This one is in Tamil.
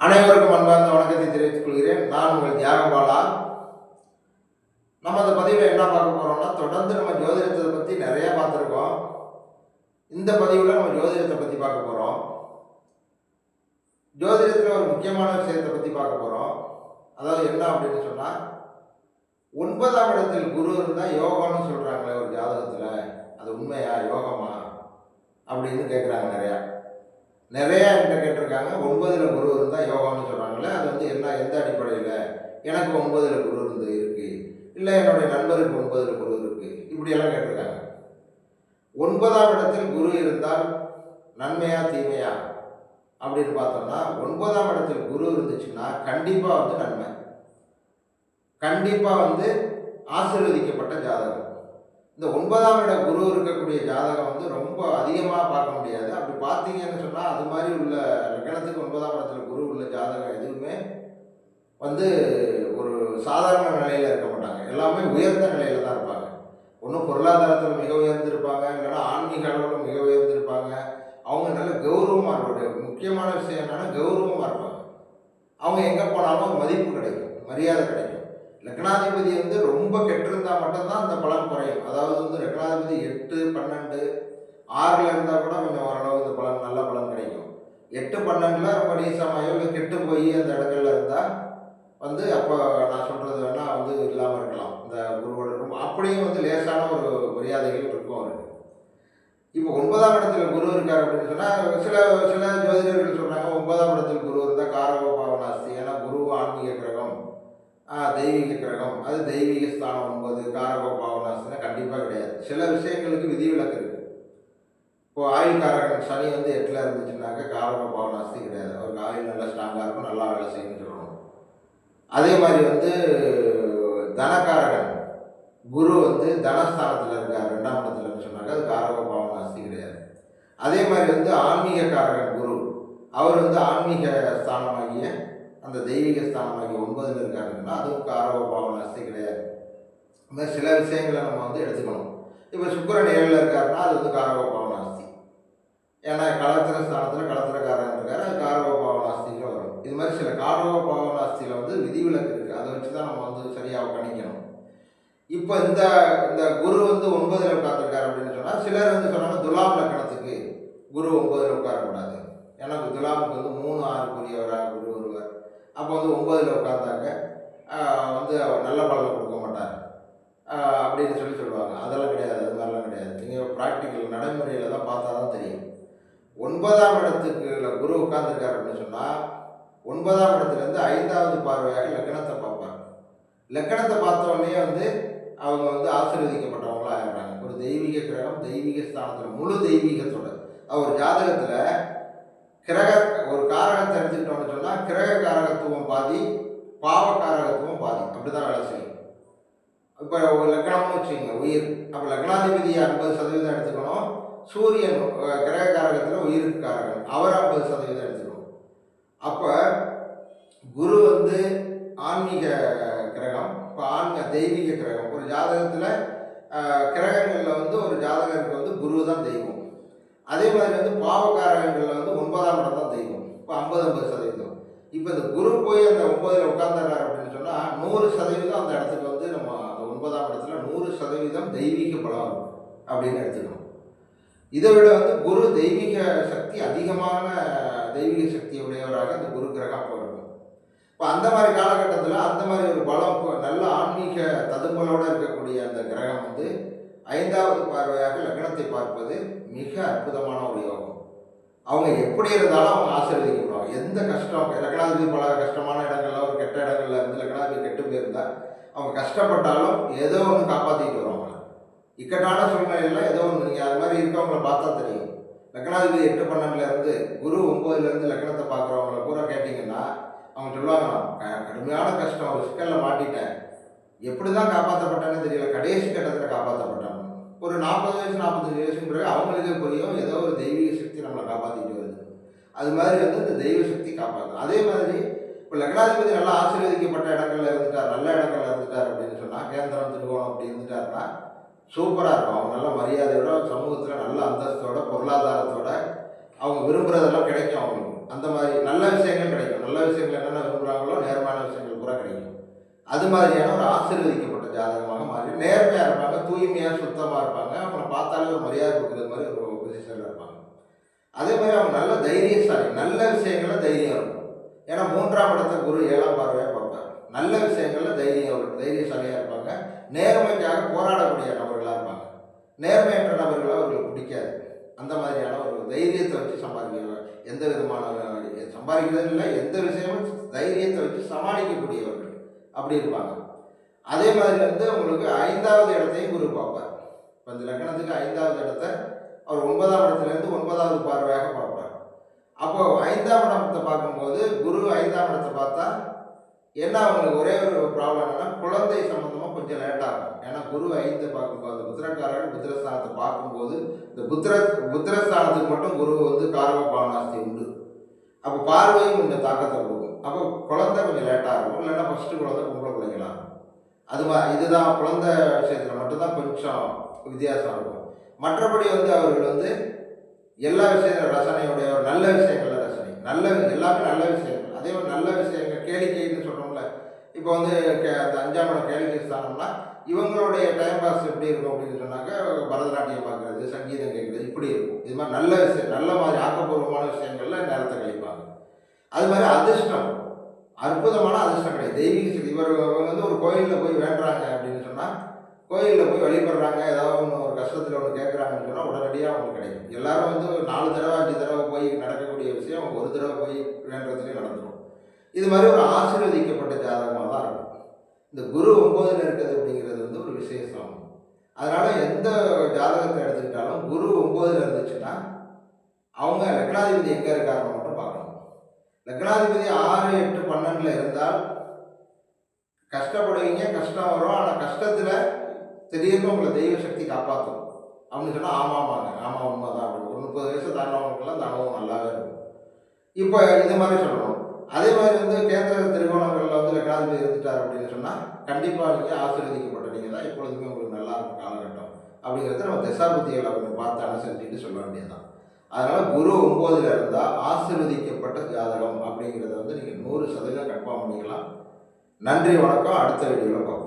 அனைவருக்கும் அன்பார்ந்த வணக்கத்தை தெரிவித்துக் கொள்கிறேன். நான் உங்கள் தியாகபாலா நம்ம அந்த பதிவில் என்ன பார்க்க போறோம்னா தொடர்ந்து நம்ம ஜோதிடத்தை பற்றி நிறைய பார்த்துருக்கோம். இந்த பதிவில் நம்ம ஜோதிடத்தை பற்றி பார்க்க போகிறோம் ஜோதிடத்தில் ஒரு முக்கியமான விஷயத்தை பற்றி பார்க்க போகிறோம் அதாவது என்ன அப்படின்னு சொன்னால் ஒன்பதாம் இடத்தில் குரு இருந்தால் யோகம்னு சொல்கிறாங்களே ஒரு ஜாதகத்தில். அது உண்மையா யோகமா? அப்படின்னு கேட்குறாங்க நிறையா. நிறையா என்கிட்ட கேட்டிருக்காங்க. ஒன்பதில் குரு இருந்தால் யோகான்னு சொல்கிறாங்களே அது வந்து என்ன எந்த அடிப்படையில்? எனக்கு ஒன்பதில் குரு இருந்து இருக்குது இல்லை என்னுடைய நண்பருக்கு ஒன்பதில் குரு இருக்குது இப்படியெல்லாம் கேட்டிருக்காங்க. ஒன்பதாம் இடத்தில் குரு இருந்தால் நன்மையா தீமையா? அப்படின்னு பார்த்தோம்னா ஒன்பதாம் இடத்தில் குரு இருந்துச்சுன்னா கண்டிப்பாக வந்து நன்மை. கண்டிப்பாக வந்து ஆசீர்வதிக்கப்பட்ட ஜாதகம். இந்த ஒன்பதாம் இட குரு இருக்கக்கூடிய ஜாதகம் வந்து ரொம்ப அதிகமாக பார்க்க முடியாது. பார்த்தீங்கன்னு சொன்னால் அது மாதிரி உள்ள லக்கணத்துக்கு ஒன்பதாம் இடத்துல குரு உள்ள ஜாதகம் எதுவுமே வந்து ஒரு சாதாரண நிலையில் இருக்க மாட்டாங்க. எல்லாமே உயர்ந்த நிலையில் தான் இருப்பாங்க. ஒன்றும் பொருளாதாரத்தில் மிக உயர்ந்திருப்பாங்க இல்லைன்னா ஆன்மீக அளவில் மிக உயர்ந்திருப்பாங்க. அவங்க நல்ல கௌரவமாக இருப்பாங்க. முக்கியமான விஷயம் என்னென்னா கௌரவமாக இருப்பாங்க. அவங்க எங்கே போனாலும் மதிப்பு கிடைக்கும் மரியாதை கிடைக்கும். லக்னாதிபதி வந்து ரொம்ப கெட்டிருந்தால் மட்டும்தான் அந்த பலன் குறையும். அதாவது வந்து லக்னாதிபதி எட்டு பன்னெண்டு ஆறில் இருந்தால் கூட கொஞ்சம் ஓரளவு இந்த பலன் நல்ல பலன் கிடைக்கும் எட்டு பன்னெண்டில் ரொம்ப நீசமாயோ இல்லை கெட்டு போய் அந்த இடங்கள்ல இருந்தால் வந்து அப்போ நான் சொல்கிறது வேணால் வந்து இல்லாமல் இருக்கலாம். இந்த குருவோட இருக்கும் அப்படியும் வந்து லேசான ஒரு மரியாதைகள் இருக்கும் அவருக்கு. இப்போ ஒன்பதாம் இடத்துல குரு இருக்கார் அப்படின்னு சொன்னால் சில சில ஜோதிடர்கள் சொல்கிறாங்க ஒன்பதாம் இடத்துல குரு இருந்தால் காரகோ பாவனாஸ்தி. ஏன்னா குரு ஆன்மீக கிரகம் தெய்வீக கிரகம். அது தெய்வீக ஸ்தானம் ஒன்பது காரகோ பாவனாஸ்தினா கண்டிப்பாக கிடையாது. சில விஷயங்களுக்கு விதிவிலக்கு இருக்குது இப்போ ஆயுள் சனி வந்து எட்டில் இருந்துச்சுனாக்க காரகோ அஸ்தி கிடையாது. அவருக்கு ஆயுள் நல்லா ஸ்ட்ராங்காக இருக்கும் நல்லா வேலை செய்யணும்னு சொல்லணும் அதே மாதிரி வந்து தனகாரகன் குரு வந்து தனஸ்தானத்தில் இருக்கார் ரெண்டாம் இடத்துலன்னு சொன்னாக்க அது காரக பாவனாஸ்தி கிடையாது. அதே மாதிரி வந்து ஆன்மீக காரகன் குரு அவர் வந்து ஆன்மீக ஸ்தானமாகிய அந்த தெய்வீக ஸ்தானமாகிய ஒன்பதில் இருக்காருன்னா அதுவும் காரக பாவனாஸ்தி கிடையாது. இந்த மாதிரி சில விஷயங்களை நம்ம வந்து எடுத்துக்கணும். இப்போ சுக்கரன் ஏழில் இருக்காருன்னா அது வந்து காரக பாவனாஸ்தி ஏன்னா களத்திர ஸ்தானத்தில் களத்திரக்காரன் இருக்கார் அது காரக பாவனாஸ்தியில் வரும். இது மாதிரி சில காரக பாவனாஸ்தியில் வந்து விதிவிலக்கு இருக்குது அதை வச்சு தான் நம்ம வந்து சரியாக கணிக்கணும் இப்போ இந்த இந்த குரு வந்து ஒன்பதில் உட்காந்துருக்காரு அப்படின்னு சொன்னால் சிலர் வந்து சொன்னாங்க துலாம் லக்கணத்துக்கு குரு ஒன்பதில் உட்காரக்கூடாது. ஏன்னா துலாமுக்கு வந்து மூணு ஆறுக்குரியவராக குரு வருவார் அப்போ வந்து ஒன்பதில் உட்கார்ந்தாங்க. வந்து அவர் நல்ல பலனை கொடுக்க மாட்டார். அப்படின்னு சொல்லி சொல்லுவாங்க. அதெல்லாம் கிடையாது அது மாதிரிலாம் கிடையாது. நீங்கள் ப்ராக்டிக்கல் நடைமுறையில் தான் பார்த்தா தான் தெரியும். ஒன்பதாம் இடத்துக்கு குரு உட்கார்ந்துருக்கார் அப்படின்னு சொன்னால் ஒன்பதாம் இடத்துலேருந்து ஐந்தாவது பார்வையாக லக்கணத்தை பார்ப்பாங்க. லக்கணத்தை பார்த்தோடனே வந்து அவங்க வந்து ஆசீர்வதிக்கப்பட்டவங்களாக ஆயிடுறாங்க ஒரு தெய்வீக கிரகம் தெய்வீக ஸ்தானத்தில் முழு தெய்வீகத்தோட. அவர் ஜாதகத்தில் கிரக ஒரு காரகம் தெரிஞ்சுக்கிட்டோம்னு சொன்னால் கிரக காரகத்துவம் பாதி பாவ காரகத்துவம் பாதி. அப்படி தான் வேலை செய்யும். இப்போ ஒரு லக்னம்னு வச்சுக்கோங்க உயிர். அப்போ லக்னாதிபதி ஐம்பது சதவீதம் எடுத்துக்கணும். சூரியன் கிரக காரகத்தில் உயிருக்கு காரகம் அவர் ஐம்பது சதவீதம் எடுத்துக்கணும் அப்போ குரு வந்து ஆன்மீக கிரகம் இப்போ ஆன்மீக தெய்வீக கிரகம். ஒரு ஜாதகத்தில் கிரகங்களில் வந்து ஒரு ஜாதகருக்கு வந்து குரு தான் தெய்வம். அதே மாதிரி வந்து பாவகாரகங்களில் வந்து ஒன்பதாம் இடம் தான் தெய்வம். இப்போ ஐம்பது ஐம்பது சதவீதம். இப்போ இந்த குரு போய் அந்த ஒன்பதில் உட்கார்ந்துறாரு அப்படின்னு சொன்னால் நூறு சதவீதம் அந்த இடத்துக்கு வந்து நம்ம அந்த ஒன்பதாம் இடத்துல நூறு சதவீதம் தெய்வீக பலம் அப்படின்னு எடுத்துக்கணும். இதை விட வந்து குரு தெய்வீக சக்தி அதிகமான தெய்வீக சக்தி உடையவராக அந்த குரு கிரகம் அப்போ இருக்கும் இப்போ அந்த மாதிரி காலகட்டத்தில் அந்த மாதிரி ஒரு பலம் நல்ல ஆன்மீக ததும்பலோடு இருக்கக்கூடிய அந்த கிரகம் வந்து ஐந்தாவது பார்வையாக லக்னத்தை பார்ப்பது மிக அற்புதமான ஒரு யோகம். அவங்க எப்படி இருந்தாலும் அவங்க ஆசீர்வதிக்கப்படுவாங்க. எந்த கஷ்டம் லக்னாதிபதி பல கஷ்டமான இடங்கள்ல ஒரு கெட்ட இடங்கள்ல இருந்து லக்னாதிபதி கெட்டு போயிருந்தா அவங்க கஷ்டப்பட்டாலும் ஏதோ ஒன்று காப்பாற்றிட்டு வருவாங்க. இக்கட்டான சூழ்நிலையில ஏதோ ஒன்று நீங்கள் அது மாதிரி இருக்கவங்கள பார்த்தா தெரியும். லக்னாதிபதி எட்டு பன்னெண்டுலேருந்து குரு ஒம்பதுலேருந்து லக்னத்தை பார்க்குறவங்கள பூரா கேட்டிங்கன்னா அவங்க சொல்லுவாங்க கடுமையான கஷ்டம். ஒரு சிக்கலில் மாட்டிட்டேன். எப்படி தான் காப்பாற்றப்பட்டேன்னு தெரியல. கடைசி கட்டத்தில் காப்பாற்றப்பட்டாங்க ஒரு நாற்பது வயசு நாற்பத்தஞ்சு வயசுக்கு பிறகு அவங்களுக்கே புரியும் ஏதோ ஒரு தெய்வீக சக்தி நம்மளை காப்பாற்றிட்டு வருது. அது மாதிரி வந்து இந்த தெய்வ சக்தி காப்பாற்றும் அதே மாதிரி இப்போ லக்னாதிபதி நல்லா ஆசீர்வதிக்கப்பட்ட இடங்கள்ல இருந்துட்டார் நல்ல இடங்கள்ல இருந்துட்டார் அப்படின்னு சொன்னால் கேந்திரம் திருவோணம் அப்படி இருந்துட்டாருன்னா சூப்பராக இருக்கும். அவங்க நல்ல மரியாதையோட சமூகத்தில் நல்ல அந்தஸ்தோட பொருளாதாரத்தோட அவங்க விரும்புகிறதெல்லாம் கிடைக்கும் அவங்களுக்கு. அந்த மாதிரி நல்ல விஷயங்கள் கிடைக்கும். நல்ல விஷயங்கள் என்னென்ன விரும்புகிறாங்களோ நேர்மையான விஷயங்கள் பூரா கிடைக்கும். அது மாதிரியான ஒரு ஆசீர்வதிக்கப்பட்ட ஜாதகமாக மாறி நேர்மையாக இருப்பாங்க தூய்மையாக சுத்தமாக இருப்பாங்க. அவங்கள பார்த்தாலே ஒரு மரியாதை கொடுக்குற மாதிரி ஒரு பொசிஷனில் இருப்பாங்க. அதே மாதிரி அவங்க நல்ல தைரியசாலி நல்ல விஷயங்களில் தைரியம் இருக்கும். ஏன்னா மூன்றாம் இடத்த குரு ஏழாம் பார்வையாக பார்ப்பாங்க நல்ல விஷயங்களில் தைரியம் தைரியசாலியாக இருப்பாங்க. நேர்மைக்காக போராடக்கூடிய நபர்களாக இருப்பாங்க. நேர்மையற்ற நபர்களாக அவர்களுக்கு பிடிக்காது. அந்த மாதிரியான ஒரு தைரியத்தை வச்சு சம்பாதிக்க எந்த விதமான சம்பாதிக்கிறது இல்லை எந்த விஷயமும் தைரியத்தை வச்சு சமாளிக்கக்கூடியவர்கள் அப்படி இருப்பாங்க. அதே மாதிரி வந்து உங்களுக்கு ஐந்தாவது இடத்தையும் குரு பார்ப்பார். இப்போ இந்த லக்னத்துக்கு ஐந்தாவது இடத்த அவர் ஒன்பதாம் இடத்துலேருந்து ஒன்பதாவது பார்வையாக பார்ப்பார். அப்போது ஐந்தாம் இடத்தை பார்க்கும்போது குரு ஐந்தாம் இடத்தை பார்த்தா என்ன அவங்களுக்கு ஒரே ஒரு ப்ராப்ளம் என்னன்னா குழந்தை சம்மந்தமாக கொஞ்சம் லேட்டாகும் ஏன்னா குரு ஐந்து பார்க்கும்போது புத்திரக்காரர்கள் புத்திரஸ்தானத்தை பார்க்கும்போது இந்த புத்திர புத்திரஸ்தானத்துக்கு மட்டும் குரு வந்து காரக பாவனாஸ்தி உண்டு. அப்போ பார்வையும் கொஞ்சம் தாக்கத்தை கொடுக்கும். அப்போ குழந்தை கொஞ்சம் லேட்டாக இருக்கும் இல்லைன்னா ஃபஸ்ட்டு குழந்தை பொம்பளை பிள்ளைங்களாம் அது இதுதான் குழந்தை விஷயத்தில் மட்டும்தான் கொஞ்சம் வித்தியாசம் இருக்கும். மற்றபடி வந்து அவர்கள் வந்து எல்லா விஷயங்களும் ரசனையுடைய நல்ல விஷயங்கள்ல ரசனை. நல்ல எல்லாமே நல்ல விஷயங்கள். அதே மாதிரி நல்ல விஷயங்கள் கேளிக்கைன்னு சொல்கிறோம்ல இப்போ வந்து கே- அந்த அஞ்சாம் இடம் கேளிக்கை ஸ்தானம்னா இவங்களுடைய டைம் பாஸ் எப்படி இருக்கும் அப்படின்னு சொன்னாக்க பரதநாட்டியம் பார்க்குறது சங்கீதம் கேட்குறது இப்படி இருக்கும். இது மாதிரி நல்ல விஷயம் நல்ல மாதிரி ஆக்கப்பூர்வமான விஷயங்கள்ல நேரத்தை கழிப்பாங்க. அது மாதிரி அதிர்ஷ்டம். அற்புதமான அதிர்ஷ்டம் கிடையாது. தெய்வீக சக்தி. இவர் இவங்க வந்து ஒரு கோயிலில் போய் வேண்டுறாங்க அப்படின்னு சொன்னால் கோயிலில் போய் வழிபடுறாங்க ஏதாவது ஒன்று ஒரு கஷ்டத்தில் ஒன்று கேட்குறாங்கன்னு சொன்னால் உடனடியாக அவங்களுக்கு கிடைக்கும். எல்லாரும் வந்து ஒரு நாலு தடவை அஞ்சு தடவை போய் நடக்கக்கூடிய விஷயம் அவங்க ஒரு தடவை போய் வேண்டுறதுலேயே நடந்துடும் இது மாதிரி ஒரு ஆசீர்வதிக்கப்பட்ட ஜாதகமாக தான் இருக்கும். இந்த குரு ஒம்போதில் இருக்கிறது அப்படிங்கிறது வந்து ஒரு விசேஷம். அதனால் எந்த ஜாதகத்தை எடுத்துக்கிட்டாலும் குரு ஒம்போதில் இருந்துச்சுன்னா அவங்க லக்னாதிபதி எங்கே இருக்காங்க மட்டும் பார்க்கணும். லக்னாதிபதி ஆறு எட்டு பன்னெண்டில் இருந்தால் கஷ்டப்படுவீங்க கஷ்டம் வரும். ஆனால் கஷ்டத்தில் திடீர்னு உங்களை தெய்வ சக்தி காப்பாற்றும் அப்படின்னு சொன்னால் ஆமாமாங்க ஆமாம் உண்மை தான் அப்படி ஒரு முப்பது வயசு தாண்டவங்களுக்குலாம் இந்த நல்லாவே இருக்கும். இப்போ இது மாதிரி சொல்லணும். அதே மாதிரி வந்து கேந்திர திருகோணங்களில் வந்து லக்னாதிபதி இருந்துட்டார் அப்படின்னு சொன்னால் கண்டிப்பாக நீங்கள் ஆசீர்வதிக்கப்பட்ட நீங்கள் தான் எப்பொழுதுமே உங்களுக்கு நல்லா இருக்கும் காலகட்டம் அப்படிங்கிறத நம்ம தசாபுத்திகளை கொஞ்சம் பார்த்து அனுசரிச்சுட்டு சொல்ல வேண்டியதுதான். அதனால் குரு ஒம்போதில் இருந்தால் ஆசீர்வதிக்கப்பட்ட ஜாதகம் அப்படிங்கிறத வந்து நீங்கள் நூறு சதவீதம் கன்ஃபார்ம் பண்ணிக்கலாம். நன்றி வணக்கம். அடுத்த வீடியோவில் பார்ப்போம்.